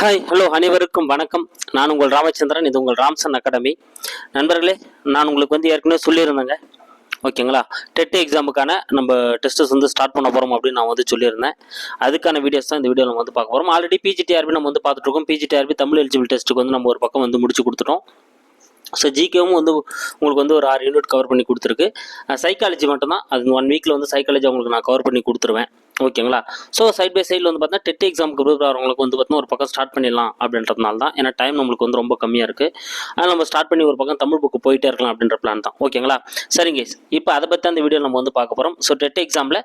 Hi hello அனைவருக்கும் வணக்கம். நான் உங்கள் ராமச்சந்திரன் இது உங்கள் ராம்சன் அகாடமி. நண்பர்களே நான் உங்களுக்கு வந்து ஏற்கனவே சொல்லியிருந்தேங்க. ஓகேங்களா? டெட் எக்ஸாமுக்கான நம்ம டெஸ்ட்டஸ் வந்து ஸ்டார்ட் பண்ண போகிறோம் அப்படின்னு நான் வந்து சொல்லியிருந்தேன். அதுக்கான வீடியோஸ் தான் இந்த வீடியோவில் நம்ம வந்து பார்க்க போகிறோம் ஆல்ரெடி பிஜிடிஆர்பி நம்ம வந்து பார்த்துட்ருக்கோம் பிஜிடிஆர்பி தமிழ் எலிஜிபிள் டெஸ்ட்டுக்கு வந்து நம்ம ஒரு பக்கம் வந்து முடிச்சு கொடுத்துட்டோம். ஸோ ஜிகேவும் வந்து உங்களுக்கு வந்து ஒரு ஆறு யூனிட் கவர் பண்ணி கொடுத்துருக்கு. சைக்காலஜி மட்டும்தான். அது ஒன் வீக்கில் வந்து சைக்காலஜி உங்களுக்கு நான் கவர் பண்ணி கொடுத்துருவேன். ஓகேங்களா? ஸோ சைட் பை சைடில் வந்து பார்த்தீங்கன்னா டெட் எக்ஸாமுக்கு ப்ரிப்பேர் ஆகிறவங்களுக்கு வந்து பார்த்தீங்கன்னா ஒரு பக்கம் ஸ்டார்ட் பண்ணிடலாம் அப்படின்றதுனால தான். ஏன்னா டைம் நம்மளுக்கு வந்து ரொம்ப கம்மியாக இருக்குது அதனால் நம்ம ஸ்டார்ட் பண்ணி ஒரு பக்கம் தமிழ் புக்கு போயிட்டே இருக்கலாம் அப்படின்ற பிளான் தான். ஓகேங்களா? சரிங்க இப்போ அதை பற்றி அந்த வீடியோ நம்ம வந்து பார்க்க போகிறோம் ஸோ டெட் எக்ஸாமில்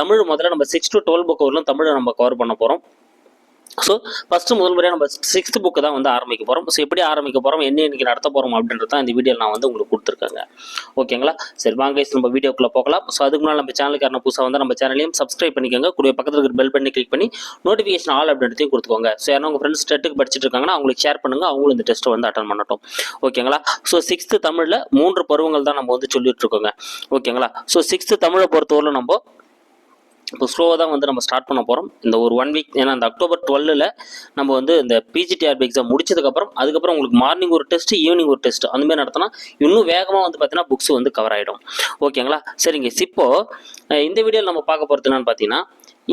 தமிழ் முதல்ல நம்ம சிக்ஸ் டு டுவெல் புக் வரலாம் தமிழை நம்ம கவர் பண்ண போகிறோம் ஸோ ஃபஸ்ட்டு முதல் முறையாக நம்ம சிக்ஸ்த் புக்கு தான் வந்து ஆரம்பிக்க போகிறோம் ஸோ எப்படி ஆரம்பிக்க போகிறோம் என்ன இன்னைக்கு நடத்த போகிறோம் அப்படின்றது தான் இந்த வீடியோவில் நான் வந்து உங்களுக்கு கொடுத்துருக்கேங்க. ஓகேங்களா சரி வாங்க நம்ம வீடியோக்குள்ளே போகலாம். ஸோ அதுக்கு முன்னாடி நம்ம சேனலுக்கு யாரும் புதுசாக வந்து நம்ம சேனலையும் சப்ஸ்கிரைப் பண்ணிக்கோங்க. கூடிய பக்கத்தில் இருக்கிற பெல் பண்ணி கிளிக் பண்ணி நோட்டிஃபிகேஷன் ஆல் அப்படின்றதையும் கொடுத்துக்கோங்க. ஸோ யாரும் உங்கள் ஃப்ரெண்ட்ஸ் டெட்டுக்கு படிச்சுட்டு இருக்காங்கன்னா அவங்களுக்கு ஷேர் பண்ணுங்க. அவங்களும் இந்த டெஸ்ட்டை வந்து அட்டன் பண்ணட்டும். ஓகேங்களா ஸோ சிக்ஸ்த்து தமிழில் மூன்று பருவங்கள் தான் நம்ம வந்து சொல்லிட்டு இருக்கோங்க. ஓகேங்களா ஸோ சிக்ஸ்த்து தமிழை பொறுத்தவரை நம்ம இப்போ ஸ்லோவாக தான் வந்து நம்ம ஸ்டார்ட் பண்ண போகிறோம் இந்த ஒரு ஒன் வீக் ஏன்னா இந்த அக்டோபர் டுவெல்லில் நம்ம வந்து இந்த பிஜிடிஆர்பி எக்ஸாம் முடிச்சதுக்கப்புறம் அதுக்கப்புறம் உங்களுக்கு மார்னிங் ஒரு டெஸ்ட் ஈவினிங் ஒரு டெஸ்ட் அந்த மாதிரி நடத்தினா இன்னும் வேகமாக வந்து பார்த்தீங்கன்னா புக்ஸ் வந்து கவர் ஆகிடும் ஓகேங்களா சரிங்க. இப்போ இந்த வீடியோவில் நம்ம பார்க்க போகிறது என்னன்னு பார்த்தீங்கன்னா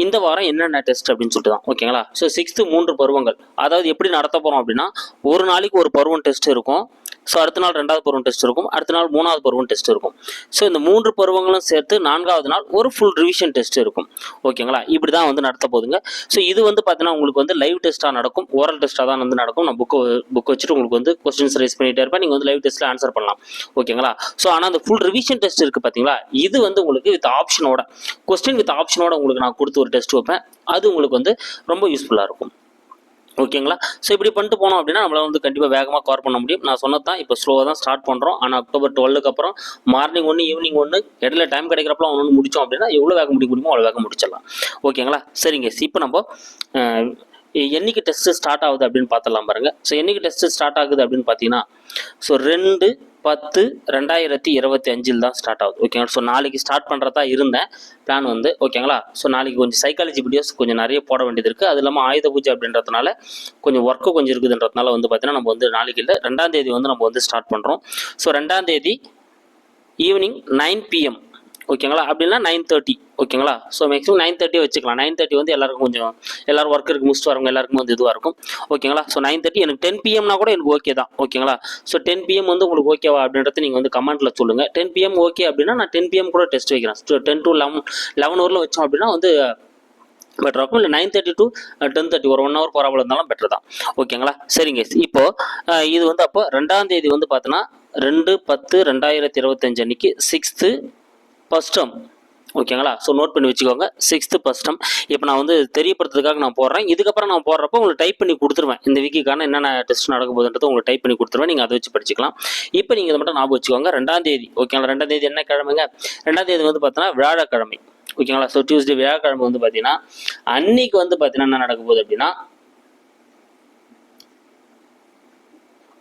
இந்த வாரம் என்னென்ன டெஸ்ட் அப்படின்னு சொல்லிட்டு தான். ஓகேங்களா ஸோ சிக்ஸ்த்து மூன்று பருவங்கள். அதாவது எப்படி நடத்த போகிறோம் அப்படின்னா ஒரு நாளைக்கு ஒரு பருவம் டெஸ்ட் இருக்கும். ஸோ அடுத்த நாள் ரெண்டாவது பருவம் டெஸ்ட் இருக்கும். அடுத்த நாள் மூணாவது பருவம் டெஸ்ட் இருக்கும். ஸோ இந்த மூன்று பருவங்களும் சேர்த்து நான்காவது நாள் ஒரு ஃபுல் ரிவிஷன் டெஸ்ட் இருக்கும். ஓகேங்களா இப்படி தான் வந்து நடத்த போகுதுங்க ஸோ இது வந்து பார்த்தீங்கன்னா உங்களுக்கு வந்து லைவ் டெஸ்ட்டாக நடக்கும். ஓரல் டெஸ்ட்டாக தான் வந்து நடக்கும். நான் புக்கு புக் வச்சுட்டு உங்களுக்கு வந்து கொஸ்டின்ஸ் ரைஸ் பண்ணிட்டே இருப்பேன். நீங்கள் வந்து லைவ் டெஸ்ட்டில் ஆன்சர் பண்ணலாம். ஓகேங்களா ஸோ ஆனால் அந்த ஃபுல் ரிவிஷன் டெஸ்ட் இருக்குது பார்த்தீங்களா இது வந்து உங்களுக்கு வித் ஆப்ஷனோட கொஸ்டின் வித் ஆப்ஷனோட உங்களுக்கு நான் கொடுத்து ஒரு டெஸ்ட் வைப்பேன். அது உங்களுக்கு வந்து ரொம்ப யூஸ்ஃபுல்லாக இருக்கும். ஓகேங்களா? ஸோ இப்படி பண்ணிட்டு போனோம் அப்படின்னா நம்மளால வந்து கண்டிப்பாக வேகமாக கவர் பண்ண முடியும். நான் சொன்னது தான் இப்போ ஸ்லோவாக தான் ஸ்டார்ட் பண்ணுறோம் ஆனால் அக்டோபர் டுவெல்லுக்கு அப்புறம் மார்னிங் ஒன்று ஈவினிங் ஒன்று இடையில டைம் கிடைக்கிறப்பலாம் ஒன்று ஒன்று முடித்தோம் அப்படின்னா எவ்வளோ வேகம் முடிக்க முடியுமோ அவ்வளோ வேகம் முடிச்சிடலாம். ஓகேங்களா? சரிங்க. இப்போ நம்ம என்னைக்கு டெஸ்ட்டு ஸ்டார்ட் ஆகுது அப்படின்னு பார்த்துடலாம் பாருங்க. ஸோ என்னைக்கு டெஸ்ட்டு ஸ்டார்ட் ஆகுது அப்படின்னு பார்த்தீங்கன்னா ஸோ ரெண்டு பத்து ரெண்டாயிரத்தி இருபத்தி அஞ்சில் தான் ஸ்டார்ட் ஆகுது. ஓகேங்களா ஸோ நாளைக்கு ஸ்டார்ட் பண்ணுறதா இருந்தேன். பிளான் வந்து ஓகேங்களா ஸோ நாளைக்கு கொஞ்சம் சைக்காலஜி வீடியோஸ் கொஞ்சம் நிறைய போட வேண்டியது இருக்குது அது இல்லாமல் ஆயுத பூஜை அப்படின்றதுனால கொஞ்சம் ஒர்க்கு கொஞ்சம் இருக்குதுன்றதுனால வந்து பார்த்தீங்கன்னா நம்ம வந்து நாளைக்கு இல்லை ரெண்டாம் தேதி வந்து நம்ம வந்து ஸ்டார்ட் பண்ணுறோம் ஸோ ரெண்டாம் தேதி ஈவினிங் நைன் பிஎம் ஓகேங்களா? அப்படின்னா நைன் தேர்ட்டி ஓகேங்களா? ஸோ மேக்ஸிமம் நைன் தேர்ட்டி வச்சுக்கலாம். நைன் தேர்ட்டி வந்து எல்லாருக்கும் கொஞ்சம் எல்லாரும் ஒர்க் இருக்கு முடிச்சுட்டு வரவங்க எல்லாருக்கும் வந்து இதுவாக இருக்கும். ஓகேங்களா? ஸோ நைன் தேர்ட்டி எனக்கு டென் பிஎம்னா கூட எனக்கு ஓகே தான். ஓகேங்களா? ஸோ டென் பிஎம் வந்து உங்களுக்கு ஓகேவா அப்படின்றத நீங்கள் வந்து கமெண்ட்டில் சொல்லுங்கள் டென் பிஎம் ஓகே அப்படின்னா நான் டென் பிஎம் கூட டெஸ்ட் வைக்கிறேன். டென் டு லெவன் லெவன் ஹவரில் வச்சோம் அப்படின்னா வந்து பெட்டர் இருக்கும். இல்லை nine thirty to ten thirty ஒரு ஒன் ஹவர் போகிறாமல் இருந்தாலும் பெட்டர் தான். ஓகேங்களா? சரிங்க. இப்போ இது வந்து அப்போ ரெண்டாம் தேதி வந்து பார்த்தோன்னா ரெண்டு பத்து ரெண்டாயிரத்தி இருபத்தஞ்சு அன்னைக்கு சிக்ஸ்த்து ஃபஸ்ட் டேர்ம் ஓகேங்களா ஸோ நோட் பண்ணி வச்சுக்கோங்க. சிக்ஸ்த்து ஃபஸ்ட் டேர்ம் இப்போ நான் வந்து தெரியப்படுத்துறதுக்காக நான் போடுறேன். இதுக்கப்புறம் நான் போடுறப்போ உங்களுக்கு டைப் பண்ணி கொடுத்துருவேன். இந்த வீக்குக்கான என்னென்ன டெஸ்ட் நடக்க போகுதுன்றது உங்களுக்கு டைப் பண்ணி கொடுத்துருவேன். நீங்கள் அதை வச்சு படிச்சுக்கலாம். இப்போ நீங்கள் இதை மட்டும் ஞாபகம் வச்சுக்கோங்க. ரெண்டாம் தேதி. ஓகேங்களா ரெண்டாம் தேதி என்ன கிழமைங்க? ரெண்டாம் தேதி வந்து பார்த்தீங்கன்னா வியாழக்கிழமை. ஓகேங்களா ஸோ டியூஸ்டே வியாழக்கிழமை வந்து பார்த்தீங்கன்னா அன்னைக்கு வந்து பார்த்தீங்கன்னா என்ன நடக்க போகுது அப்படின்னா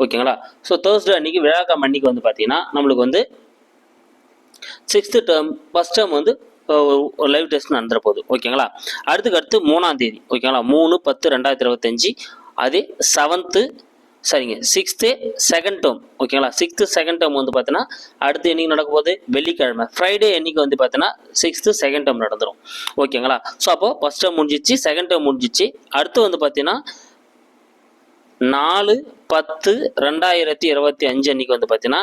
ஓகேங்களா ஸோ தேர்ஸ்டே அன்னைக்கு வியாழக்கிழமை அன்னைக்கு வந்து பார்த்தீங்கன்னா நம்மளுக்கு வந்து சிக்ஸ்த்து டேர்ம் ஃபஸ்ட் டேர்ம் வந்து லைவ் டெஸ்ட் நடந்துற போகுது ஓகேங்களா? அடுத்துக்கு அடுத்து மூணாம் தேதி ஓகேங்களா? மூணு பத்து ரெண்டாயிரத்தி இருபத்தஞ்சி. அதே செவன்த்து சரிங்க சிக்ஸ்த்து செகண்ட் டேர்ம் ஓகேங்களா? சிக்ஸ்த்து செகண்ட் டேர்ம் வந்து பார்த்தீங்கன்னா அடுத்து என்னைக்கு நடக்க போகுது? வெள்ளிக்கிழமை. ஃப்ரைடே என்னைக்கு வந்து பார்த்தீங்கன்னா சிக்ஸ்த்து செகண்ட் டேர்ம் நடந்துடும் ஓகேங்களா? ஸோ அப்போது ஃபஸ்ட் டேர்ம் முடிஞ்சிச்சு செகண்ட் டேர்ம் முடிஞ்சிச்சு. அடுத்து வந்து பார்த்தீங்கன்னா நாலு பத்து ரெண்டாயிரத்தி இருபத்தி அஞ்சு அன்னைக்கு வந்து பார்த்தீங்கன்னா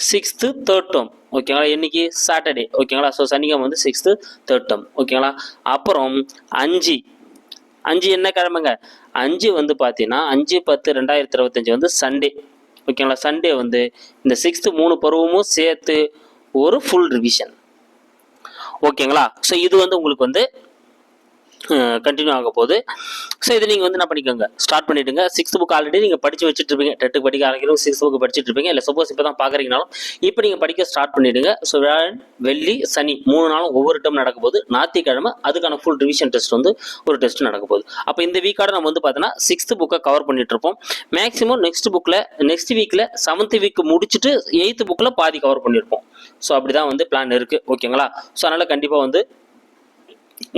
சிக்ஸ்த்து தேர்ட் டேர்ம் ஓகேங்களா இன்னைக்கு சாட்டர்டே ஓகேங்களா ஸோ சனிக்கிழமை வந்து சிக்ஸ்த்து தேர்ட் டேர்ம் ஓகேங்களா அப்புறம் அஞ்சு. அஞ்சு என்ன கிழமைங்க? அஞ்சு வந்து பார்த்தீங்கன்னா அஞ்சு பத்து ரெண்டாயிரத்தி இருபத்தஞ்சி வந்து சண்டே ஓகேங்களா சண்டே வந்து இந்த சிக்ஸ்த்து மூணு பருவமும் சேர்த்து ஒரு ஃபுல் ரிவிஷன் ஓகேங்களா ஸோ இது வந்து உங்களுக்கு வந்து கண்டினியூ ஆக போகுது. ஸோ இதை நீங்கள் வந்து என்ன பண்ணிக்கோங்க? ஸ்டார்ட் பண்ணிவிடுங்க சிக்ஸ்த் புக் ஆல்ரெடி நீங்கள் படித்து வச்சுட்டு இருப்பீங்க டெட்டுக்கு படிக்க ஆரம்பிக்கிறோம் சிக்ஸ்த் புக் படிச்சுட்டு இருப்பீங்க இல்லை சப்போஸ் இப்போ தான் பார்க்குறீங்கனாலும் இப்போ நீங்கள் படிக்க ஸ்டார்ட் பண்ணிவிடுங்க ஸோ வியாழன் வெள்ளி சனி மூணு நாளும் ஒவ்வொரு டைம் நடக்க போது ஞாயிற்றுக்கிழமை அதுக்கான ஃபுல் ரிவிஷன் டெஸ்ட் வந்து ஒரு டெஸ்ட் நடக்க போகுது. அப்போ இந்த வீக்கோட நம்ம வந்து பார்த்தோன்னா சிக்ஸ்த் புக்கை கவர் பண்ணிட்டு இருப்போம் மேக்ஸிமம் நெக்ஸ்ட் புக்கில் நெக்ஸ்ட் வீக்கில் செவன்த் வீக் முடிச்சுட்டு எயித்து புக்கில் பாதி கவர் பண்ணியிருப்போம். ஸோ அப்படி தான் வந்து பிளான் இருக்குது ஓகேங்களா ஸோ அதனால் கண்டிப்பாக வந்து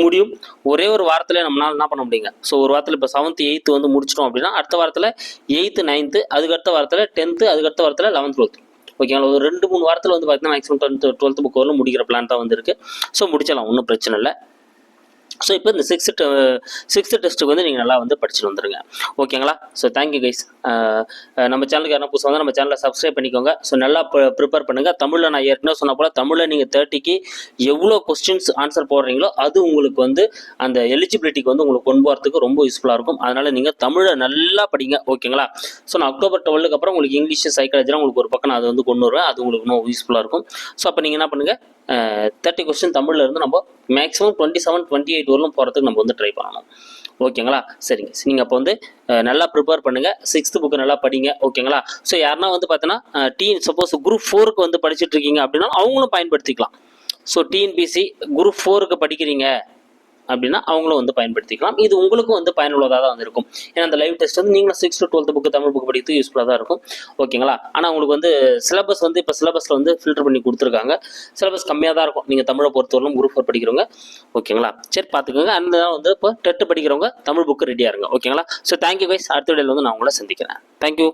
முடியும். ஒரே ஒரு வாரத்தில் நம்மளால் என்ன பண்ண முடியுங்க? ஸோ ஒரு வாரத்தில் இப்போ செவன்த் எயித்து வந்து முடிச்சிட்டோம் அப்படின்னா அடுத்த வாரத்தில் எயித்து நைன்த்து அதுக்கடுத்த வாரத்தில் டென்த்து அதுக்கடுத்த வாரத்தில் லெவன்த் டுவெல்த் ஓகேங்களா ஒரு ரெண்டு மூணு வாரத்தில் வந்து பார்த்தீங்கன்னா மேக்ஸிமம் டுவெல்த் டுவெல்த் புக் வரலாம் முடிக்கிற பிளான் தான் வந்துருக்கு ஸோ முடிச்சிடலாம் ஒன்றும் பிரச்சனை இல்லை. ஸோ இப்போ இந்த சிக்ஸ்த்து சிக்ஸ்த்து டெஸ்ட்டுக்கு வந்து நீங்கள் நல்லா வந்து படிச்சுட்டு வந்துருங்க. ஓகேங்களா ஸோ தேங்க்யூ கைஸ் நம்ம சேனலுக்கு யாரும் புதுசாக வந்து நம்ம சேனலை சப்ஸ்கிரைப் பண்ணிக்கோங்க. ஸோ நல்லா ப்ரிப்பேர் பண்ணுங்கள் தமிழில் நான் ஏற்கனவே சொன்ன போல் தமிழில் நீங்கள் தேர்ட்டிக்கு எவ்வளோ கொஸ்டின்ஸ் ஆன்சர் போடுறீங்களோ அது உங்களுக்கு வந்து அந்த எலிஜிபிலிட்டிக்கு வந்து உங்களுக்கு கொண்டு வரதுக்கு ரொம்ப யூஸ்ஃபுல்லாக இருக்கும். அதனால் நீங்கள் தமிழை நல்லா படிங்க. ஓகேங்களா ஸோ நான் அக்டோபர் டுவெல்க்கு அப்புறம் உங்களுக்கு இங்கிலீஷ் சைக்காலஜிலாம் உங்களுக்கு ஒரு பக்கம் நான் அதை வந்து கொண்டு வருவேன். அது உங்களுக்கு இன்னும் யூஸ்ஃபுல்லாக இருக்கும். ஸோ அப்போ நீங்கள் என்ன பண்ணுங்கள் தேர்ட்டி கொஸ்டின் தமிழில் இருந்து நம்ம maximum twenty seven twenty eight வரலும் போகிறதுக்கு நம்ம வந்து ட்ரை பண்ணணும். ஓகேங்களா சரிங்க. நீங்கள் அப்போ வந்து நல்லா ப்ரிப்பேர் பண்ணுங்கள் சிக்ஸ்த்து புக்கு நல்லா படிங்க. ஓகேங்களா ஸோ யாருன்னா வந்து பார்த்தீங்கன்னா டீன் சப்போஸ் குரூப் ஃபோருக்கு வந்து படிச்சுட்டு இருக்கீங்க அப்படின்னா அவங்களும் பயன்படுத்திக்கலாம். ஸோ டிஎன்பிசி குரூப் ஃபோருக்கு படிக்கிறீங்க. அப்படின்னா அவங்களும் வந்து பயன்படுத்திக்கலாம். இது உங்களுக்கும் வந்து பயனுள்ளதாக தான் வந்து இருக்கும். ஏன்னா அந்த லைவ் டெஸ்ட் வந்து நீங்களும் six to twelfth book Tamil book படித்து யூஸ்ஃபுல்லாக தான் இருக்கும். ஓகேங்களா ஆனால் உங்களுக்கு வந்து சிலபஸ் வந்து இப்போ சிலபஸில் வந்து ஃபில்டர் பண்ணி கொடுத்துருக்காங்க. சிலபஸ் கம்மியாக தான் இருக்கும். நீங்கள் தமிழை பொறுத்தவரைக்கும் குரூப் ஃபோர் படிக்கிறவங்க. ஓகேங்களா சரி பார்த்துக்கோங்க. அந்த வந்து இப்போ டெட்டு படிக்கிறவங்க தமிழ் புக்கு ரெடியாக இருங்க. ஓகேங்களா ஸோ தேங்க்யூ கைஸ் அடுத்த வீடியோவில் வந்து நான் உங்களை சந்திக்கிறேன். தேங்க்யூ